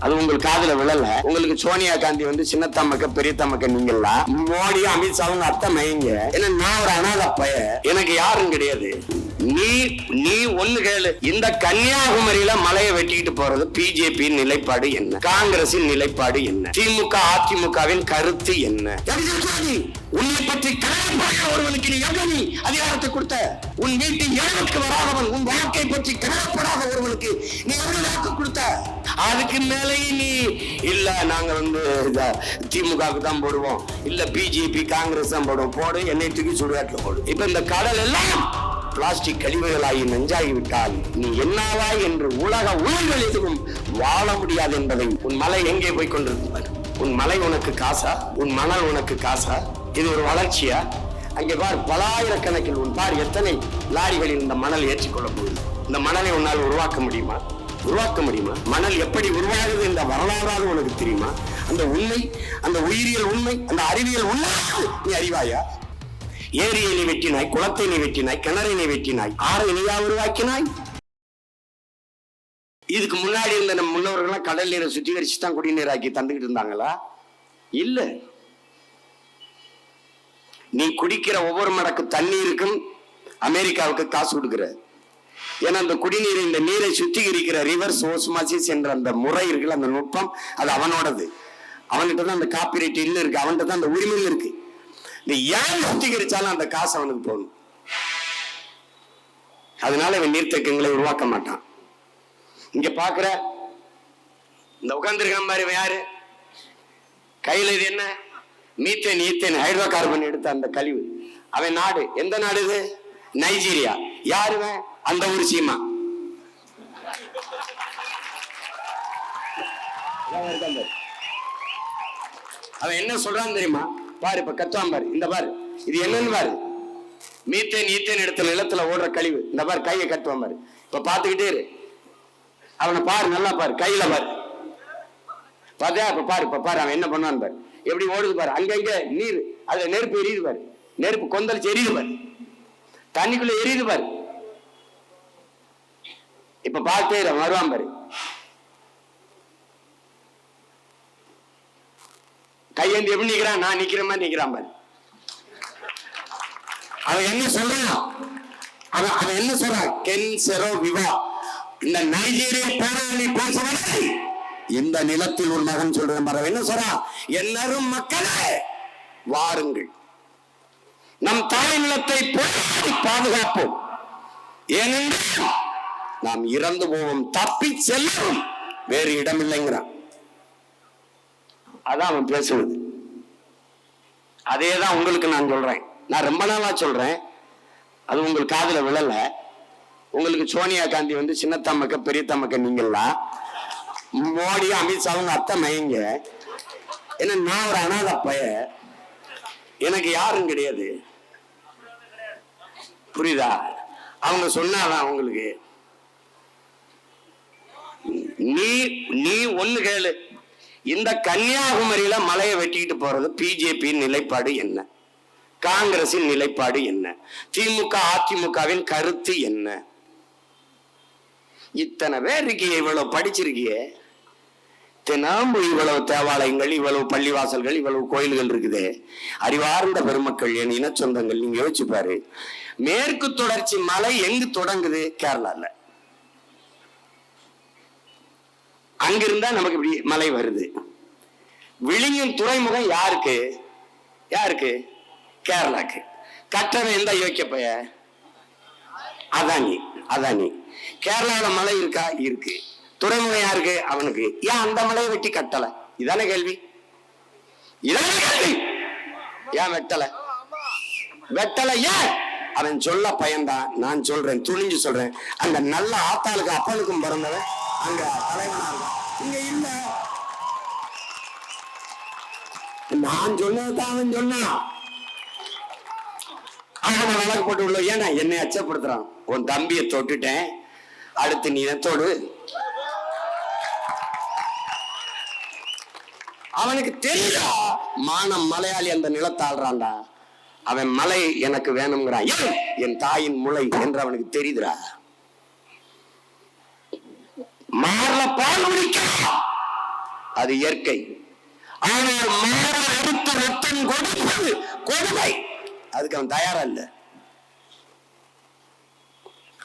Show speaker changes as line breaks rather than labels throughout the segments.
அது உங்கள் காதுல விழல. உங்களுக்கு சோனியா காந்தி வந்து சின்னத்தம்மக்க பெரியத்தம்மக்க நீங்களா மோடி அமித்ஷாவும் அத்தை மைங்க ஏன்னா நான் ஒரு அனாத பய. எனக்கு யாரும் கிடையாது. நீ நீ ஒண்ணு கேளு. இந்த கன்னியாகுமரியில மலையை வெட்டிட்டு போறது பிஜேபி நிலைப்பாடு என்ன? காங்கிரசின் நிலைப்பாடு என்ன? திமுக அதிமுகவின் கருத்து என்ன? உன்னை பற்றி கனவுப்படாத ஒருவனுக்கு நீ எவ்வளவு நீ அதிகாரத்தை கொடுத்த? உன் வீட்டு இழவுக்கு வராதவன் உன் வாழ்க்கை பற்றி கனவுப்படாத ஒருவனுக்கு நீ எவ்வளவு வாக்கு கொடுத்த? அதுக்கு மேலேயும் நீ இல்ல நாங்க வந்து திமுகவுக்கு தான் போடுவோம். இல்ல பிஜேபி காங்கிரஸ் தான் போடுவோம். போடு என்னை தூக்கி சுடுகாட்டில் போடு. இப்ப இந்த கடல் எல்லாம் பிளாஸ்டிக் கழிவுகளாகி நஞ்சாகிவிட்டால் நீ என்னவா என்று உலக உயிர்கள் எதுவும் வாழ முடியாது என்பதை உன் மலை எங்கே போய் கொண்டிருந்தார் உன் மலை உனக்கு காசா? உன் மணல் உனக்கு காசா? இது ஒரு வளர்ச்சியா? அங்கே பார் பலாயிரக்கணக்கில் உன் பார் எத்தனை லாரிகளில் இந்த மணல் ஏற்றிக்கொள்ள போகுது? இந்த மணலை உன்னால் உருவாக்க முடியுமா? உருவாக்க முடியுமா? மணல் எப்படி உருவாகுது என்ற வரலாறாக உனக்கு தெரியுமா? அந்த உண்மை அந்த உயிரியல் உண்மை அந்த அறிவியல் உண்மை நீ அறிவாயா? ஏரியை நீ வெட்டினாய் குளத்தை நீ வெட்டினாய் கிணறை நீ வெட்டினாய் ஆறை நீயா உருவாக்கினாய். இதுக்கு முன்னாடி இருந்த நம்ம முன்னோர்கள்லாம் கடல் நீரை சுத்திகரிச்சு தான் குடிநீராக்கி தந்துக்கிட்டு இருந்தாங்களா? இல்லை. நீ குடிக்கிற ஒவ்வொரு மடக்கு தண்ணீருக்கும் அமெரிக்காவுக்கு காசு கொடுக்குற. ஏன்னா அந்த குடிநீர் இந்த நீரை சுத்திகரிக்கிற ரிவர்ஸ் ஓஸ்மாசிஸ் என்ற அந்த முறை இருக்குல்ல அந்த நுட்பம் அது அவனோடது. அவன்கிட்ட தான் அந்த காப்பிரைட் இன்னும் இருக்கு. அவன்கிட்ட தான் அந்த உரிமையில் இருக்கு. இந்த ஏன் சுத்திகரிச்சாலும் அந்த காசு அவனுக்கு போகணும் அதனால இவன் நீர்த்தேக்கங்களை உருவாக்க மாட்டான். இங்க பாக்குற இந்த உட்கார்ந்துருக்க மாதிரி யாரு? கையில இது என்ன? மீத்தேன் ஈத்தேன் ஹைட்ரோ கார்பன் எடுத்த அந்த கழிவு. அவன் நாடு எந்த நாடு இது? நைஜீரியா. யாருவன் அந்த ஊர் சீமா. அவன் அவன் என்ன சொல்றான் தெரியுமா? பாரு இப்ப கத்துவான் பாரு. இந்த பாரு. இது என்னன்னு பாரு. மீத்தேன் ஈத்தேன் இடத்துல நிலத்துல ஓடுற கழிவு. இந்த பாரு கையை கட்டுவான் பாரு. இப்ப பாத்துக்கிட்டே இரு. அவனை பாரு நல்லா பாரு. கையில பாரு. பார்த்தா இப்ப பாரு இப்ப பாரு. அவன் என்ன பண்ணுவான் பாரு. எப்படி ஓடுது பாரு. அங்கங்க நீர் அதுல நெருப்பு எரியுது பாரு. நெருப்பு கொந்தளிச்சு எரியுது பாரு. தண்ணிக்குள்ள எரியுது பாரு. இப்ப பார்த்தே வருவான் பாரு. கையேந்தி எப்படி நிக்கிறான்? நான் நிக்கிற மாதிரி நிக்கிறான் பாரு. அவன் என்ன சொல்றான்? அவன் அவன் என்ன சொல்றான்? Ken Saro Wiwa. இந்த நைஜீரிய போராளி பேசுவதை இந்த நிலத்தில் ஒரு மகன் சொல்ற பாரு. என்ன சொல்றா எல்லாரும் மக்களே வாருங்கள். நம் தாய் நிலத்தை போராடி பாதுகாப்போம். ஏனென்றால் நாம் இறந்து போவோம். தப்பி செல்லும் வேறு இடமில்லைங்கிறான். அதான் அவன் பேசுவது அதே தான் உங்களுக்கு நான் சொல்றேன். நான் ரொம்ப நாளா சொல்றேன். அது உங்கள் காதில் விழல. உங்களுக்கு சோனியா காந்தி வந்து சின்னத்தம்மக்க பெரியத்தம்மக்க நீங்கள்லாம் மோடி அமித்ஷாவுங்க அத்தை மைங்க ஏன்னா நான் ஒரு அனாத பய எனக்கு யாரும் கிடையாது. புரியுதா? அவங்க சொன்னாதான் அவங்களுக்கு. நீ நீ ஒண்ணு கேளு. இந்த கன்னியாகுமரியில மலையை வெட்டிக்கிட்டு போறது பிஜேபியின் நிலைப்பாடு என்ன? காங்கிரசின் நிலைப்பாடு என்ன? திமுக அதிமுகவின் கருத்து என்ன? இத்தனை பேர் இருக்கியே இவ்வளவு படிச்சிருக்கியே. தினம் இவ்வளவு தேவாலயங்கள் இவ்வளவு பள்ளிவாசல்கள் இவ்வளவு கோயில்கள் இருக்குது. அறிவார்ந்த பெருமக்கள் என் இன சொந்தங்கள் நீங்க யோசிச்சு பாரு. மேற்கு தொடர்ச்சி மலை எங்கு தொடங்குது? கேரளால. அங்கிருந்தா நமக்கு இப்படி மலை வருது. விழியும் துறைமுகம் யாருக்கு? யாருக்கு? கேரளாக்கு. கட்டணம் எந்த யோக்கிய பைய? அதானி அதானி. கேரளாவில் மலை இருக்கா? இருக்கு. துறைமுகம் யாருக்கு? அவனுக்கு. ஏன் அந்த மலையை வெட்டி கட்டல? இதானே கேள்வி. இதானே கேள்வி. ஏன் வெட்டல? வெட்டல ஏன்? அவன் சொல்ல பயன்தான் நான் சொல்றேன் துணிஞ்சு சொல்றேன். அந்த நல்ல ஆத்தாளுக்கு அப்பனுக்கும் பிறந்தவன் அங்க தலைவனா இருக்கான் இங்க இல்ல. நான் சொன்னதான் அவன் சொன்னான் அவனை வழக்கு போட்டு உள்ள ஏன்னா என்னை அச்சப்படுத்துறான்? உன் தம்பியை தொட்டுட்டேன். அடுத்து நீ தொடு. அவனுக்கு தெரியுதா? மானம் மலையாளி அந்த நிலத்தாள்றான்டா. அவன் மலை எனக்கு வேணுங்கிறான் ஏன் என் தாயின் முளை என்று அவனுக்கு தெரியுதுடா. மாறல பால் குடிக்கலாம் அது இயற்கை. ஆனால் மாற எடுத்து ரத்தம் கொடுப்பது கொடுமை. அதுக்கு அவன் தயாரா இல்லை.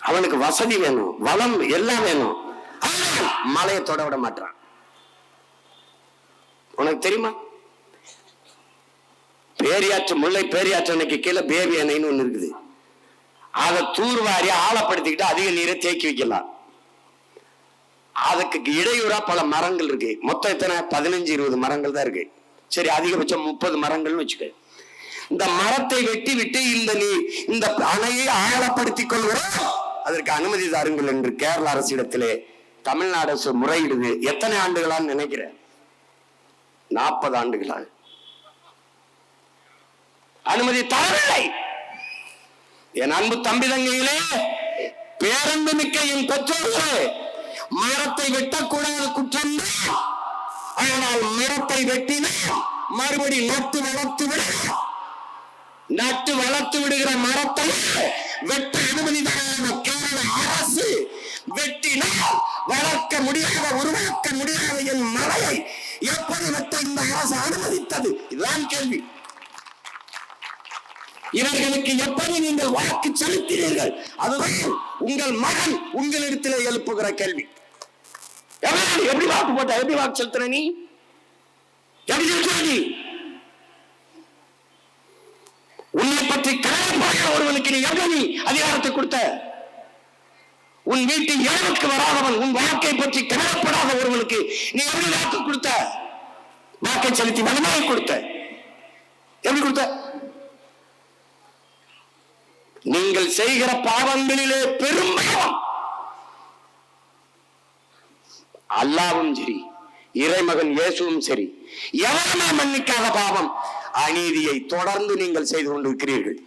அவனுக்கு வசதி வேணும் வளம் எல்லாம் வேணும். ஆனால் மலையை தொட விட மாட்டான். உனக்கு தெரியுமா? பேரியாற்று முல்லை பேரியாற்று அன்னைக்கு கீழே பேபி அணைன்னு ஒண்ணு இருக்குது. அதை தூர்வாரி ஆழப்படுத்திக்கிட்டு அதிக நீரை தேக்கி வைக்கலாம். அதுக்கு இடையூறா பல மரங்கள் இருக்கு. மொத்தம் எத்தனை? பதினஞ்சு இருபது மரங்கள் தான் இருக்கு. சரி அதிகபட்சம் முப்பது மரங்கள்னு வச்சுக்க இந்த மரத்தை வெட்டி விட்டு இந்த நீ இந்த அணையை ஆழப்படுத்திக் கொள்கிறோம். அதற்கு அனுமதி தாருங்கள் என்று கேரள அரசிடத்திலே தமிழ்நாடு அரசு முறையிடுது. எத்தனை ஆண்டுகளான்னு நினைக்கிறேன்? நாற்பது ஆண்டுகளாக அனுமதி தரவில்லை. என் அன்பு தம்பி தங்கையிலே பேரன்பு மிக்க என் பெற்றோர்களே மரத்தை வெட்டக்கூடாத குற்றம் ஆனால் மரத்தை வெட்டினால் மறுபடி நட்டு வளர்த்து விட. நட்டு வளர்த்து விடுகிற மரத்தை வெட்ட அனுமதிதான கேரள அரசு வெட்டினால் வளர்க்க முடியாத உருவாக்க முடியாத என் மலையை எப்படி வெட்ட இந்த அரசு அனுமதித்தது? இதுதான் கேள்வி. இவர்களுக்கு எப்படி நீங்கள் வாக்கு செலுத்தினீர்கள்? அதுதான் உங்கள் மகன் உங்களிடத்திலே எழுப்புகிற கேள்வி. எப்படி எப்படி வாக்கு போட்ட? எப்படி வாக்கு செலுத்துற நீ? எப்படி செலுத்துற நீ? உன்னை பற்றி கவலைப்படுகிற ஒருவனுக்கு நீ எப்படி அதிகாரத்தை கொடுத்த? உன் வீட்டு இழவுக்கு வராதவன் உன் வாழ்க்கை பற்றி கவலைப்படாத ஒருவனுக்கு நீ எப்படி வாக்கு கொடுத்த? வாக்கை செலுத்தி வலிமையை கொடுத்த. எப்படி கொடுத்த? நீங்கள் செய்கிற பாவங்களிலே பெரும் பாவம் அல்லாவும் சரி இறைமகன் இயேசுவும் சரி எவருமே மன்னிக்காத பாவம். அநீதியை தொடர்ந்து நீங்கள் செய்து கொண்டிருக்கிறீர்கள்.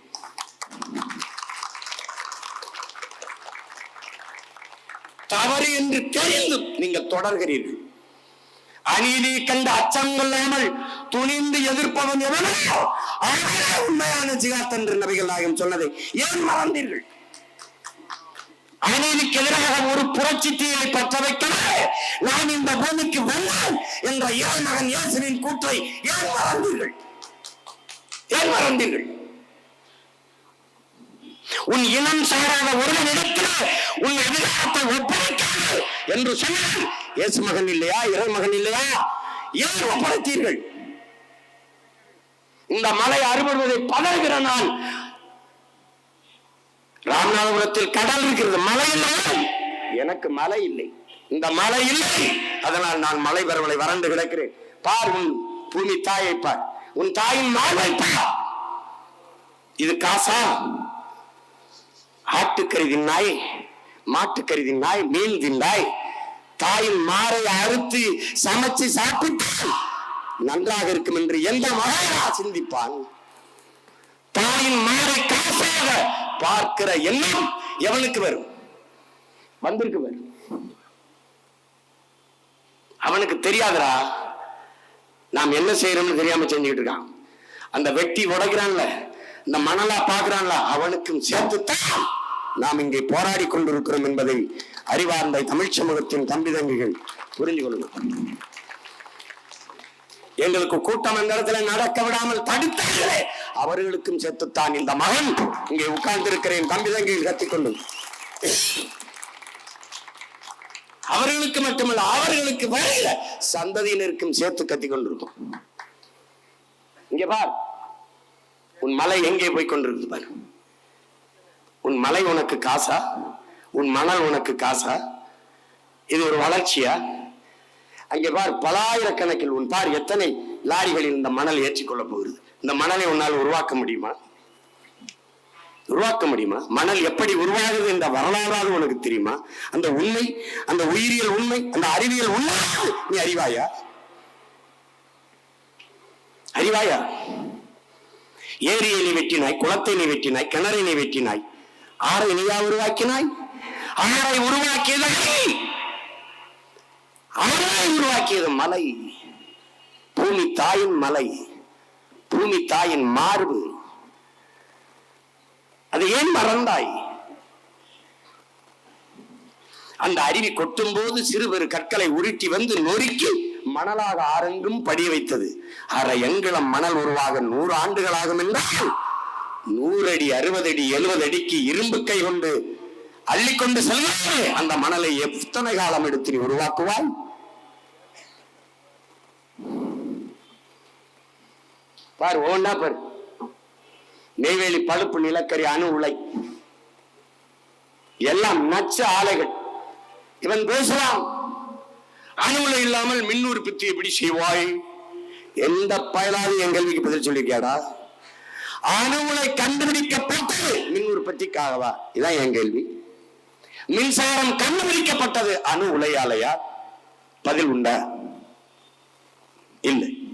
தவறு என்று தெரிந்து நீங்கள் தொடர்கிறீர்கள். அநீதி கண்ட அச்சம் கொள்ளாமல் துணிந்து எதிர்ப்பவன் எவனோ அவனே உண்மையான ஜிகாத் என்று நபிகள் நாயகம் சொன்னதை ஏன் மறந்தீர்கள்? அநீதிக்கு எதிராக ஒரு புரட்சி தீயை பற்ற வைக்கவே நான் இந்த பூமிக்கு வந்தேன் என்ற ஏழ் மகன் இயேசுவின் கூற்றை ஏன் மறந்தீர்கள்? ஏன் மறந்தீர்கள்? உன் இனம் சாராத ஒருவனிடத்தில் உன் எதிராகத்தை ஒப்படைக்காது என்று சொன்னார் இயேசு மகன் இல்லையா? இறை மகன் இல்லையா? ஏன் ஒப்படைத்தீர்கள்? இந்த மலை அறுபடுவதை பதறுகிற நான் ராமநாதபுரத்தில் கடல் இருக்கிறது. மலை இல்லை. எனக்கு மலை இல்லை. இந்த மலை இல்லை. அதனால் நான் மலை பரவலை வறண்டு கிடக்கிறேன். பார் உன் பூமி தாயை பார். உன் தாயின் மார்பை பார். இது காசா? ஆட்டுக்கறி தின்னாய் மாட்டுக்கறி தின்னாய் மீன் தின்னாய் தாயின் மாறை அறுத்து சமைச்சு சாப்பிட்டால் நன்றாக இருக்கும் என்று எந்த மகாரா சிந்திப்பான்? தாயின் மாறை காசாக பார்க்கிற எண்ணம் எவனுக்கு வரும்? வந்திருக்கு வரும். அவனுக்கு தெரியாதரா நாம் என்ன செய்யறோம்னு தெரியாம செஞ்சுக்கிட்டு இருக்கான். அந்த வெட்டி உடைக்கிறான்ல இந்த மணலா பாக்குறான்ல அவனுக்கும் சேர்த்துத்தான் நாம் இங்கே போராடி கொண்டிருக்கிறோம் என்பதை அறிவார்ந்த தமிழ் சமூகத்தின் தம்பி தங்கிகள் புரிந்து கொள்ளணும் எங்களுக்கு கூட்டம் அந்த இடத்துல நடக்க விடாமல் தடுத்தார்களே. அவர்களுக்கும் சேர்த்துத்தான் இந்த மகன். இங்கே உட்கார்ந்து இருக்கிறேன் தம்பி தங்கிகள் கத்திக்கொண்டு அவர்களுக்கு மட்டுமல்ல அவர்களுக்கு வரையில சந்ததியினருக்கும் சேர்த்து கத்திக் கொண்டிருக்கும். இங்க பார். உன் மலை எங்கே போய் கொண்டிருக்கு பாரு. உன் மலை உனக்கு காசா? உன் மணல் உனக்கு காசா? இது ஒரு வளர்ச்சியா? அங்கே பார் பலாயிரக்கணக்கில் உன் பார் எத்தனை லாரிகளில் இந்த மணல் ஏற்றிக்கொள்ள போகிறது? இந்த மணலை உன்னால் உருவாக்க முடியுமா? உருவாக்க முடியுமா? மணல் எப்படி உருவாகுது என்ற வரலாறாவது உனக்கு தெரியுமா? அந்த உண்மை அந்த உயிரியல் உண்மை அந்த அறிவியல் உண்மை நீ அறிவாயா? அறிவாயா? ஏரியை நீ வெட்டினாய் குளத்தை நீ வெட்டினாய் கிணறை நீ வெட்டினாய் ஆறை நீயா உருவாக்கினாய்? ஆறை உருவாக்கியதை நீ. உருவாக்கியது மலை. பூமி தாயின் மலை. பூமி தாயின் மார்பு. அதை ஏன் மறந்தாய்? அந்த அருவி கொட்டும் போது சிறுபெரு கற்களை உருட்டி வந்து நொறுக்கி மணலாக ஆரெங்கும் படிய வைத்தது. அரை எங்கிலம் மணல் உருவாக நூறு ஆண்டுகளாகும் என்றால் நூறு அடி அறுபது அடி எழுபது அடிக்கு இரும்பு கை கொண்டு அள்ளிக்கொண்டு செல்வாயே. அந்த மணலை எத்தனை காலம் எடுத்து நீ உருவாக்குவாய்? பாரு ஒவ்வொன்னா பாரு. நெய்வேலி பழுப்பு நிலக்கரி அணு உலை. எல்லாம் நச்ச ஆலைகள். இவன் பேசலாம் அணு உலை இல்லாமல் மின் உற்பத்தி எப்படி செய்வாய்? எந்த பயனாவது என் கேள்விக்கு பதில் சொல்லியிருக்கியாடா? அணு உலை கண்டுபிடிக்கப்பட்டது. மின் உற்பத்திக்காகவா இதான் என் கேள்வி. மின்சாரம் கண்டுபிடிக்கப்பட்டது அணு உலையாலையா? பதில் உண்டா? இல்லை.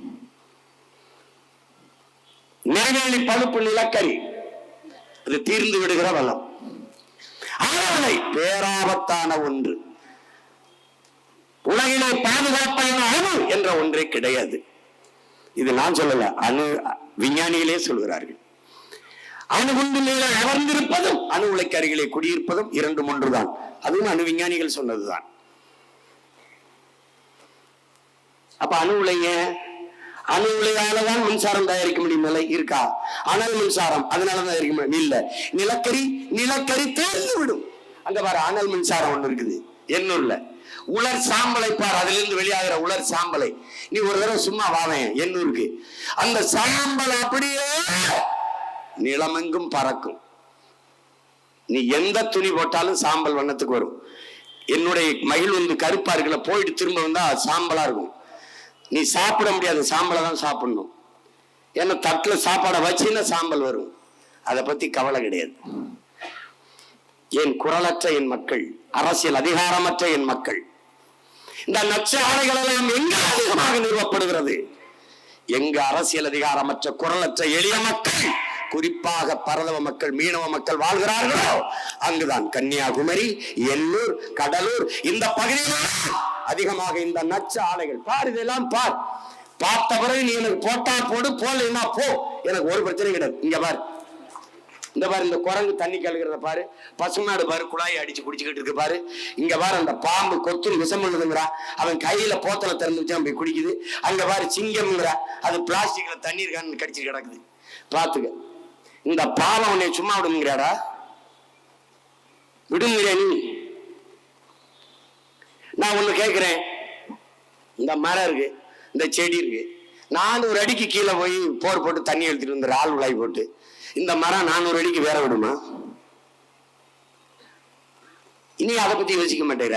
நெய்வேலி பழுப்பு நிலக்கரி. அது தீர்ந்து விடுகிற வளம். ஆனால் பேராபத்தான ஒன்று. உலகிலே பாதுகாப்பான அணு என்ற ஒன்றே கிடையாது. இது நான் சொல்லல அணு விஞ்ஞானிகளே சொல்கிறார்கள். அணுகுண்டு மேலே அமர்ந்திருப்பதும் அணு உலைக்கு அருகிலே குடியிருப்பதும் இரண்டு ஒன்றுதான். அதுவும் அணு விஞ்ஞானிகள் சொன்னதுதான். அப்ப அணு உலைய அணு உலையால தான் மின்சாரம் தயாரிக்க முடியும். நிலை இருக்கா? அனல் மின்சாரம் அதனால தான் தயாரிக்க முடியும். இல்ல. நிலக்கரி நிலக்கரி தேர்ந்து விடும். அங்க பாரு அனல் மின்சாரம் ஒண்ணு இருக்குது. எண்ணூர்ல. உலர் சாம்பலை பார் அதுல இருந்து வெளியாகிற உலர் சாம்பலை. நீ ஒரு தடவை சும்மா வாவேன் எண்ணூருக்கு. அந்த சாம்பல் அப்படியே நிலமெங்கும் பறக்கும். நீ எந்த துணி போட்டாலும் சாம்பல் வண்ணத்துக்கு வரும். என்னுடைய மகிழ் வந்து கருப்பா இருக்குல்ல போயிட்டு திரும்ப வந்தா சாம்பலா இருக்கும். நீ சாப்பிட முடியாது சாம்பலை தான் சாப்பிடணும். ஏன்னா தட்டுல சாப்பாடை வச்சுன்னா சாம்பல் வரும். அதை பத்தி கவலை கிடையாது. என் குரலற்ற என் மக்கள் அரசியல் அதிகாரமற்ற என் மக்கள் இந்த நச்சாலைகள் எல்லாம் எங்க அதிகமாக நிறுவப்படுகிறது? எங்க அரசியல் அதிகாரமற்ற குரலற்ற எளிய மக்கள் குறிப்பாக பரதவ மக்கள் மீனவ மக்கள் வாழ்கிறார்களோ? அங்குதான் கன்னியாகுமரி எல்லூர் கடலூர் இந்த பகுதியில் அதிகமாக இந்த நச்சு ஆலைகள். பார் இதெல்லாம் பார். பார்த்த பிறகு நீ எனக்கு போட்டா போடு போடலைன்னா போ. எனக்கு ஒரு பிரச்சனை கிடையாது. இங்க பாரு. இந்த பாரு இந்த குரங்கு தண்ணி கழுகுறத பாரு. பசுமாடு பாரு குழாயை அடிச்சு குடிச்சுக்கிட்டு இருக்கு பாரு. இங்க பாரு அந்த பாம்பு கொத்து விஷம் பண்ணுதுங்கிறா அவன் கையில போத்தலை திறந்து வச்சு போய் குடிக்குது. அங்க பாரு சிங்கம்ங்கிறா. அது பிளாஸ்டிக்ல தண்ணீர் இருக்கான்னு கடிச்சு கிடக்குது. பாத்துக்க. இந்த பாவம் உன்னை சும்மா விடுங்கிறாடா. விடுங்கிறியா நீ. நான் ஒண்ணு கேட்கிறேன் இந்த மரம் இருக்கு இந்த செடி இருக்கு. நானூறு அடிக்கு கீழே போய் போர் போட்டு தண்ணி எடுத்துட்டு வந்து ஆள் உலாய் போட்டு இந்த மரம் நானூறு அடிக்கு வேற விடுமா? இனி அதை பத்தி யோசிக்க மாட்டேற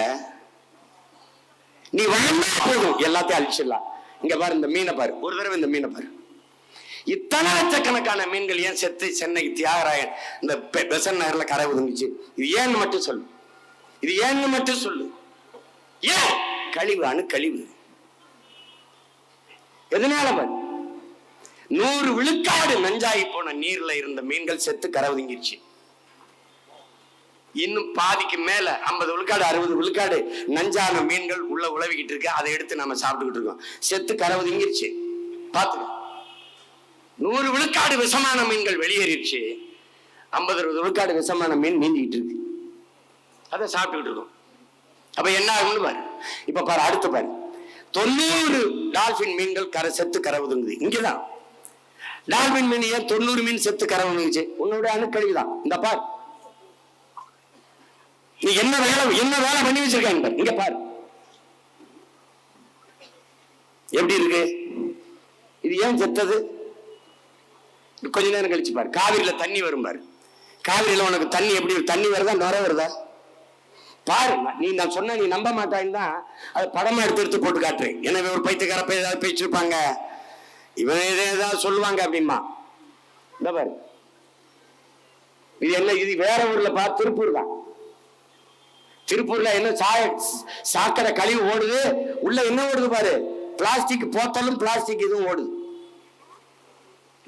நீ வாழ்ந்தா போதும். எல்லாத்தையும் அழிச்சிடலாம் இங்க பாரு இந்த மீனை பாரு. ஒரு தடவை இந்த மீனை பாரு. இத்தனை லட்சக்கணக்கான மீன்கள் ஏன் செத்து சென்னைக்கு தியாகராயன் இந்த பெசன் நகர்ல கரை ஒதுங்குச்சு? இது ஏன்னு மட்டும் சொல்லு. இது ஏன்னு மட்டும் சொல்லு. ஏன்? கழிவு அணு கழிவு. எதனால நூறு விழுக்காடு நஞ்சாகி போன நீர்ல இருந்த மீன்கள் செத்து கரை ஒதுங்கிருச்சு இன்னும் பாதிக்கு மேல ஐம்பது விழுக்காடு அறுபது விழுக்காடு நஞ்சான மீன்கள் உள்ள உழவிக்கிட்டு இருக்கு. அதை எடுத்து நம்ம சாப்பிட்டுக்கிட்டு இருக்கோம். செத்து கரை ஒதுங்கிருச்சு பாத்துக்க நூறு விழுக்காடு விஷமான மீன்கள் வெளியேறிடுச்சு ஐம்பது அறுபது விழுக்காடு விஷமான மீன் நீந்திக்கிட்டு இருக்கு. அதை சாப்பிட்டுக்கிட்டு இருக்கோம். அப்ப என்ன ஆகும்னு பாரு. இப்ப பாரு அடுத்து பாரு. தொண்ணூறு டால்பின் மீன்கள் கரை செத்து கரை ஒதுங்குது இங்கதான். டால்பின் மீன் ஏன் தொண்ணூறு மீன் செத்து கரை ஒதுங்குச்சு உன்னோட அணுக்கழிவுதான் இந்த பார். நீ என்ன வேலை என்ன வேலை பண்ணி வச்சிருக்காங்க பாரு. இங்க பாரு. எப்படி இருக்கு? இது ஏன் செத்தது? கொஞ்ச நேரம் கழிச்சு பாரு. காவிரியில தண்ணி வரும் பாரு. காவிரியில உனக்கு தண்ணி எப்படி தண்ணி வருதா நுர வருதா? பாரு நீ நான் சொன்ன நீ நம்ப மாட்டான்னு தான் அது படமா எடுத்து எடுத்து போட்டு காட்டுறேன். எனவே ஒரு பைத்தியக்கார போய் ஏதாவது பேச்சிருப்பாங்க இவன் ஏதாவது சொல்லுவாங்க அப்படிமா இந்த பாரு. இது என்ன இது வேற ஊர்ல பா திருப்பூர் தான். திருப்பூர்ல என்ன சாய சாக்கடை கழிவு ஓடுது. உள்ள என்ன ஓடுது பாரு? பிளாஸ்டிக் போத்தலும் பிளாஸ்டிக் இதுவும் ஓடுது.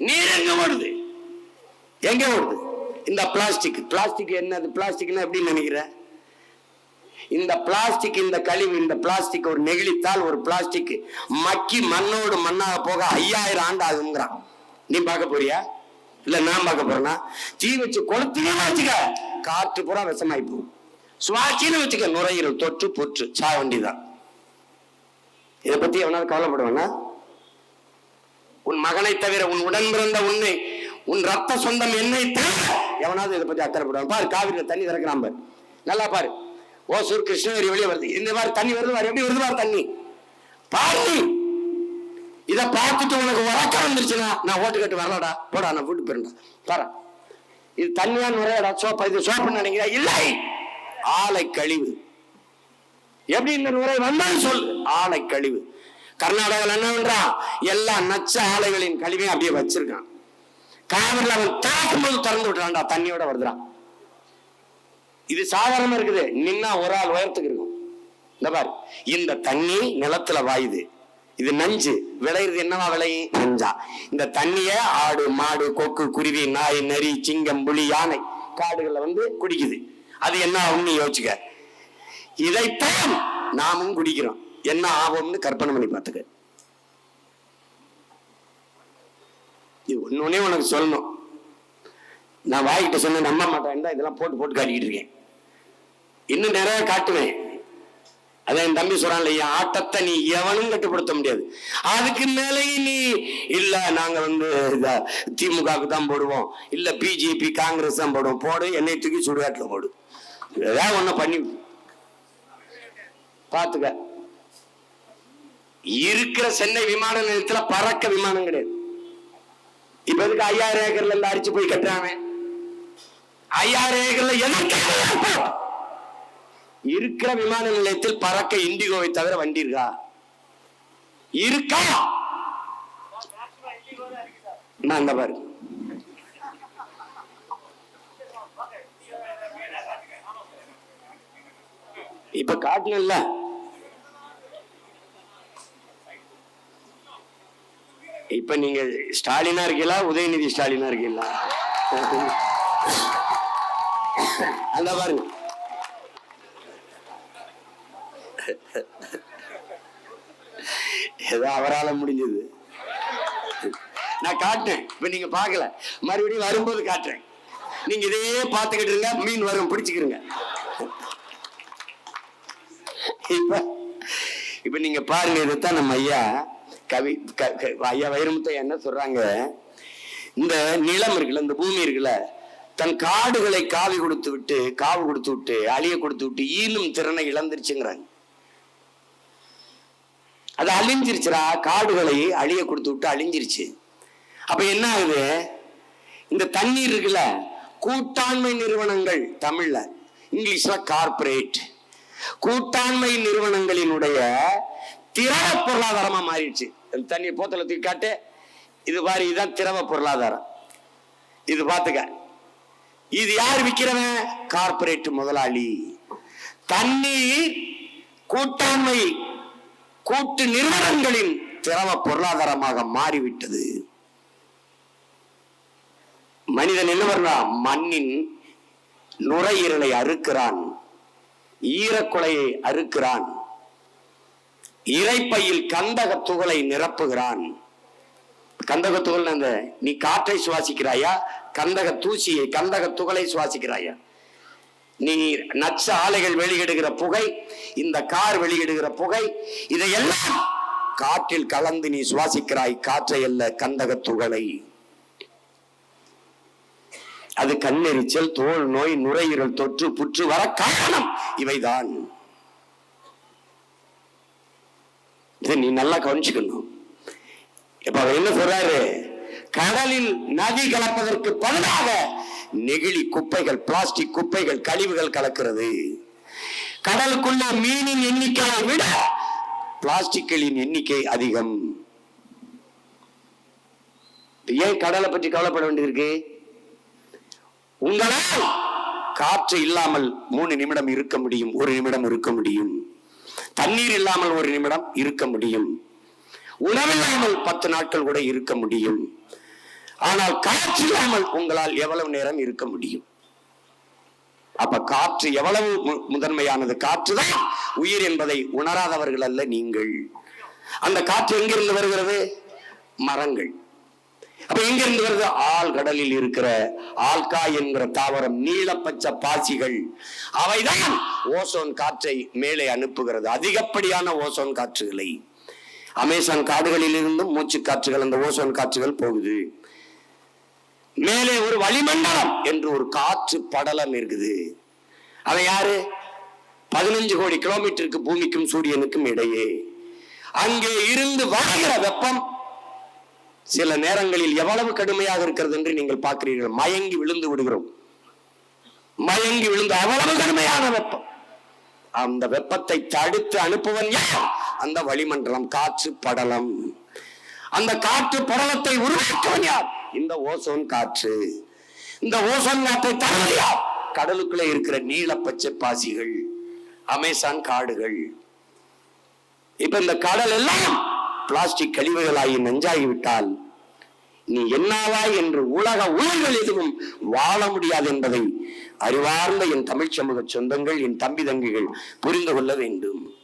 நீர் எங்க ஓடுது? எங்க ஓடுது? இந்த பிளாஸ்டிக். பிளாஸ்டிக் என்னது? பிளாஸ்டிக்னா எப்படி நினைக்கிற? இந்த பிளாஸ்டிக் இந்த கழிவு இந்த பிளாஸ்டிக் ஒரு நெகிழித்தால் ஒரு பிளாஸ்டிக் மக்கி மண்ணோடு மண்ணாக போக ஐயாயிரம் ஆண்டு ஆகுங்கிறான் நீ பார்க்க போறியா? இல்ல நான் பார்க்க போறேன்னா தீ வச்சு கொளுத்தினு வச்சுக்க காற்று பூரா விஷமாய் போகும். சுவாட்சின்னு வச்சுக்க நுரையீரல் தொற்று பொற்று சா வண்டிதான் இதை பத்தி எவனாவது கவலைப்படுவானா? உன் மகனை தவிர உன் உடன் பிறந்த உன்னை உன் ரத்த சொந்தம் என்னை தவிர எவனாவது இதை பத்தி அக்கறைப்படுவான். பாரு காவிரியில் தண்ணி திறக்கிறான் பாரு. நல்லா பாரு. ஓசூர் கிருஷ்ணகிரி வெளியே வருது. இந்த மாதிரி தண்ணி வருது பாரு எப்படி வருது மாதிரி தண்ணி. பாரு இதை பார்த்துட்டு உனக்கு உறக்கம் வந்துருச்சுன்னா நான் ஓட்டு கட்டு வரலடா. போடா நான் வீட்டு போயிருந்தா பாரு. இது தண்ணியா நுரையடா சோப்பா இது சோப்புன்னு நினைக்கிறா இல்லை. ஆலை கழிவு. எப்படி இந்த நுரை வந்தாலும் சொல். ஆலை கழிவு. கர்நாடகாவில் என்ன எல்லா நச்ச ஆலைகளின் கழிவையும் அப்படியே வச்சிருக்கான். காவிரியில் அவன் திறக்கும் போது திறந்து விட்டுறான்டா தண்ணியோட வருதுறான் இது சாதாரணமா இருக்குது. நின்னா ஒரு ஆள் உயரத்துக்கு இருக்கும். இந்த பாரு. இந்த தண்ணி நிலத்துல வாயுது. இது நஞ்சு. விளையிறது என்னவா விளையும்? நஞ்சா. இந்த தண்ணிய ஆடு மாடு கொக்கு குருவி நாய் நரி சிங்கம் புலி யானை காடுகள்ல வந்து குடிக்குது. அது என்ன ஆகும்னு யோசிச்சுக்க. இதைத்தான் நாமும் குடிக்கிறோம். என்ன ஆகும்னு கற்பனை பண்ணி பார்த்துக்க. இது ஒன்னொன்னே உனக்கு சொல்லணும். நான் வாய்கிட்ட சொன்ன நம்ப மாட்டேன் இதெல்லாம் போட்டு போட்டு காட்டிக்கிட்டு இருக்கேன். இன்னும் நிறைய காட்டுவேன். அதான் என் தம்பி சொல்றான்ல என் ஆட்டத்தை நீ எவனும் கட்டுப்படுத்த முடியாது. அதுக்கு மேலேயும் நீ இல்ல நாங்க வந்து இத திமுகவுக்கு தான் போடுவோம். இல்ல பிஜேபி காங்கிரஸ் தான் போடுவோம். போடு என்னை தூக்கி சுடுகாட்டில் போடு. ஏதாவது ஒண்ணு பண்ணி பாத்துக்க. இருக்கிற சென்னை விமான நிலையத்துல பறக்க விமானம் கிடையாது. இப்ப எதுக்கு ஐயாயிரம் ஏக்கர்ல இருந்து அடிச்சு போய் கட்டுறாங்க? ஐயாயிரம் ஏக்கர்ல எதற்காக இருக்கிற விமான நிலையத்தில் பறக்க இண்டிகோவை தவிர வண்டி இருக்கா? இருக்கா? நான் அந்த பாரு. இப்ப காட்டணும்ல. இப்ப நீங்க ஸ்டாலினா இருக்கீங்களா? உதயநிதி ஸ்டாலினா இருக்கீங்களா? அந்த பாருங்க. ஏதோ அவரால முடிஞ்சது. நான் காட்டுறேன் இப்ப நீங்க பார்க்கல. மறுபடியும் வரும்போது காட்டுறேன். நீங்க இதையே பார்த்துக்கிட்டு இருங்க. மீன் வரும். பிடிச்சுக்கிருங்க. இப்ப இப்ப நீங்க பாருங்க இதைத்தான் நம்ம ஐயா கவி க- ஐயா வைரமுத்தையா என்ன சொல்றாங்க? இந்த நிலம் இருக்குல்ல இந்த பூமி இருக்குல்ல தன் காடுகளை காவி கொடுத்து விட்டு காவு கொடுத்து விட்டு அழிய கொடுத்து விட்டு ஈனும் திறனை இழந்துருச்சுங்கிறாங்க. அது அழிஞ்சிருச்சுரா காடுகளை அழிய கொடுத்து விட்டு அழிஞ்சிருச்சு. அப்ப என்ன ஆகுது? இந்த தண்ணீர் இருக்குல்ல கூட்டாண்மை நிறுவனங்கள் தமிழ்ல இங்கிலீஷ்ல கார்ப்பரேட் கூட்டாண்மை நிறுவனங்களினுடைய திரவ பொருளாதாரமா மாறிடுச்சு. இந்த தண்ணி போத்தல தூக்கி காட்டு இது பாரு இதுதான் திரவ பொருளாதாரம். இது பாத்துக்க. இது யார் விற்கிறவன் கார்பரேட் முதலாளி. தண்ணீர் கூட்டாண்மை கூட்டு நிறுவனங்களின் திரவ பொருளாதாரமாக மாறிவிட்டது. மனிதன் என்ன மண்ணின் நுரையீரலை அறுக்கிறான். ஈரக்குலையை அறுக்கிறான். இறைப்பையில் கந்தக துகளை நிரப்புகிறான். கந்தக துகள் அந்த நீ காற்றை சுவாசிக்கிறாயா? கந்தக தூசியை கந்தக துகளை சுவாசிக்கிறாயா? நீ நச்ச ஆலைகள் வெளியிடுகிற புகை இந்த கார் வெளியிடுகிற புகை இதையெல்லாம் காற்றில் கலந்து நீ சுவாசிக்கிறாய் காற்றை அல்ல கந்தக துகளை அது கண்ணெரிச்சல் தோல் நோய் நுரையீரல் தொற்று புற்று வர காரணம் இவைதான். இதை நீ நல்லா கவனிச்சுக்கணும். இப்ப அவர் என்ன சொல்றாரு? கடலில் நதி கலப்பதற்கு பதிலாக நெகிழி குப்பைகள் பிளாஸ்டிக் குப்பைகள் கழிவுகள் கலக்கிறது. கடலுக்குள்ள மீனின் எண்ணிக்கையை விட பிளாஸ்டிக்களின் எண்ணிக்கை அதிகம். ஏன் கடலை பற்றி கவலைப்பட வேண்டியிருக்கு? உங்களால் காற்று இல்லாமல் மூணு நிமிடம் இருக்க முடியும் ஒரு நிமிடம் இருக்க முடியும். தண்ணீர் இல்லாமல் ஒரு நிமிடம் இருக்க முடியும். உணவில்லாமல் பத்து நாட்கள் கூட இருக்க முடியும். ஆனால் காற்று இல்லாமல் உங்களால் எவ்வளவு நேரம் இருக்க முடியும்? அப்ப காற்று எவ்வளவு மு- முதன்மையானது? காற்றுதான் உயிர் என்பதை உணராதவர்கள் அல்ல நீங்கள். அந்த காற்று எங்கிருந்து வருகிறது? மரங்கள். அப்ப எங்க இருந்து வருது ஆழ்கடலில் இருக்கிற ஆல்காய் என்கிற தாவரம் நீலப்பச்சை பாசிகள். அவைதான் ஓசோன் காற்றை மேலே அனுப்புகிறது. அதிகப்படியான ஓசோன் காற்றுகளை. அமேசான் காடுகளில் இருந்தும் மூச்சு காற்றுகள் அந்த ஓசோன் காற்றுகள் போகுது. மேலே ஒரு வளிமண்டலம் என்று ஒரு காற்று படலம் இருக்குது. அவன் யாரு? பதினஞ்சு கோடி கிலோமீட்டருக்கு பூமிக்கும் சூரியனுக்கும் இடையே. அங்கே இருந்து வருகிற வெப்பம் சில நேரங்களில் எவ்வளவு கடுமையாக இருக்கிறது என்று நீங்கள் பார்க்கிறீர்கள். மயங்கி விழுந்து விடுகிறோம். மயங்கி விழுந்து அவ்வளவு கடுமையான வெப்பம். அந்த வெப்பத்தை தடுத்து அனுப்புவன் யார்? அந்த வளிமண்டலம் காற்று படலம். அந்த காற்று படலத்தை உருவாக்குவன் யார்? இந்த ஓசோன் காற்று. இந்த ஓசோன் காற்றை தருவது யார் கடலுக்குள்ளே இருக்கிற நீல பச்சை பாசிகள் அமேசான் காடுகள். இப்ப இந்த கடல் எல்லாம் பிளாஸ்டிக் கழிவுகளாகி நஞ்சாகி விட்டால் நீ என்னாவாய் என்று உலக உயிர்கள் எதுவும் வாழ முடியாது என்பதை அறிவார்ந்த என் தமிழ் சமூக சொந்தங்கள் என் தம்பி தங்கிகள் புரிந்து கொள்ள வேண்டும்.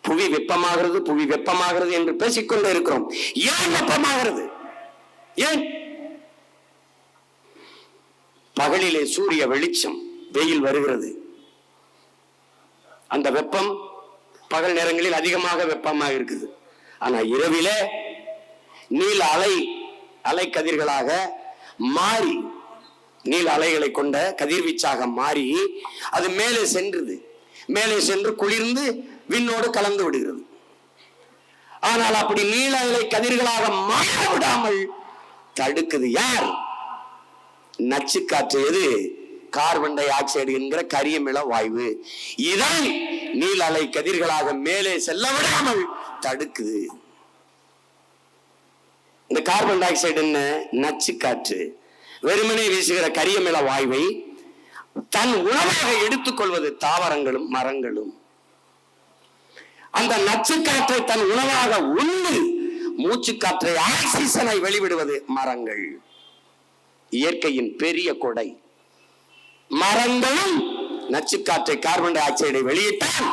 புவி வெப்பமாகிறது புவி வெப்பமாகிறது என்று பேசிக்கொண்டே இருக்கிறோம். ஏன் வெப்பமாகிறது? ஏன்? பகலிலே சூரிய வெளிச்சம் வெயில் வருகிறது. அந்த வெப்பம் பகல் நேரங்களில் அதிகமாக வெப்பமாக இருக்குது. ஆனா இரவிலே நீல அலை அலை கதிர்களாக மாறி நீல அலைகளை கொண்ட கதிர்வீச்சாக மாறி அது மேலே சென்றது. மேலே சென்று குளிர்ந்து விண்ணோடு கலந்து விடுகிறது. ஆனால் அப்படி நீல அலை கதிர்களாக மாற விடாமல் தடுக்குது. யார்? நச்சு காற்று எது? கார்பன் டை ஆக்சைடு என்கிற கரியமில வாய்வு. இதை நீள் அலை கதிர்களாக மேலே செல்ல விடாமல் தடுக்குது. இந்த கார்பன் டை ஆக்சைடு என்ன? நச்சு காற்று. வெறுமனே வீசுகிற கரியமில வாய்வை தன் உணவாக எடுத்துக்கொள்வது தாவரங்களும் மரங்களும். அந்த நச்சு காற்றை தன் உணவாக உண்டு மூச்சு காற்றை ஆக்சிஜனை வெளிவிடுவது மரங்கள். இயற்கையின் பெரிய கொடை. மரங்களும் நச்சு காற்றை கார்பன் டை ஆக்சைடை வெளியிட்டால்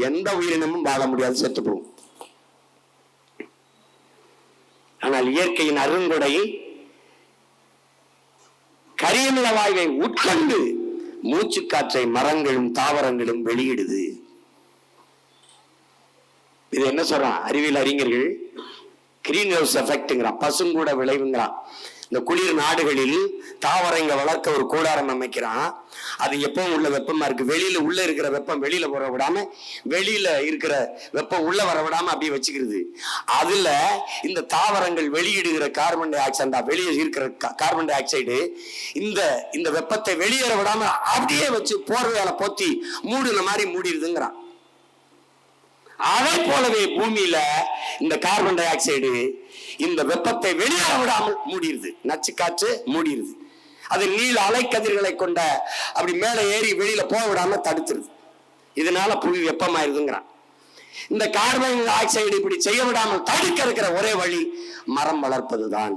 எந்த உயிரினமும் வாழ முடியாது செத்து போகும். ஆனால் இயற்கையின் அருங்கொடை கரியமில வாயுவை உட்கொண்டு மூச்சு காற்றை மரங்களும் தாவரங்களும் வெளியிடுது. இது என்ன சொல்றான்? அறிவியல் அறிஞர்கள் கிரீன் ஹவுஸ் எஃபெக்ட்ங்கிறான் பசுங்கூட விளைவுங்கிறான். இந்த குளிர் நாடுகளில் தாவரங்க வளர்க்க ஒரு கூடாரம் அமைக்கிறான். அது எப்பவும் உள்ள வெப்பமா இருக்கு. வெளியில உள்ள இருக்கிற வெப்பம் வெளியில வர விடாம வெளியில இருக்கிற வெப்பம் உள்ள வர விடாம அப்படியே வச்சுக்கிறது. அதுல இந்த தாவரங்கள் வெளியிடுகிற கார்பன் டை ஆக்சைடு வெளியே இருக்கிற கார்பன் டை ஆக்சைடு இந்த இந்த வெப்பத்தை வெளியேற விடாம அப்படியே வச்சு போர்வையால போத்தி மூடுன மாதிரி மூடிடுதுங்கிறான். அதை போலவே பூமியில இந்த கார்பன் டை ஆக்சைடு இந்த வெப்பத்தை வெளியேற விடாமல் மூடிடுது நச்சு காற்று மூடிடுது அது நீல அலைக்கதிர்களை கொண்ட அப்படி மேலே ஏறி வெளியில போக விடாம தடுத்துருது. இதனால புவி வெப்பமாயிருதுங்கிறான். இந்த கார்பன் ஆக்சைடு இப்படி செய்ய விடாமல் தடுக்க இருக்கிற ஒரே வழி மரம் வளர்ப்பதுதான்.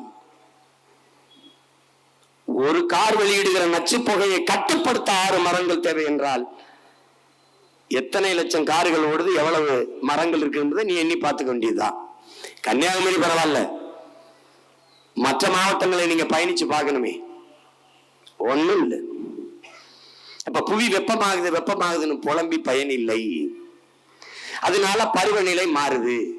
ஒரு கார் வெளியிடுகிற நச்சு புகையை கட்டுப்படுத்த ஆறு மரங்கள் தேவை என்றால் எத்தனை லட்சம் கார்கள் ஓடுது எவ்வளவு மரங்கள் இருக்குன்றதை நீ எண்ணி பார்த்துக்க வேண்டியதுதான். கன்னியாகுமரி பரவாயில்ல. மற்ற மாவட்டங்களை நீங்க பயணிச்சு பார்க்கணுமே. ஒண்ணும் இல்லை. அப்ப புவி வெப்பமாகுது வெப்பமாகுதுன்னு புலம்பி பயனில்லை. அதனால பருவநிலை மாறுது.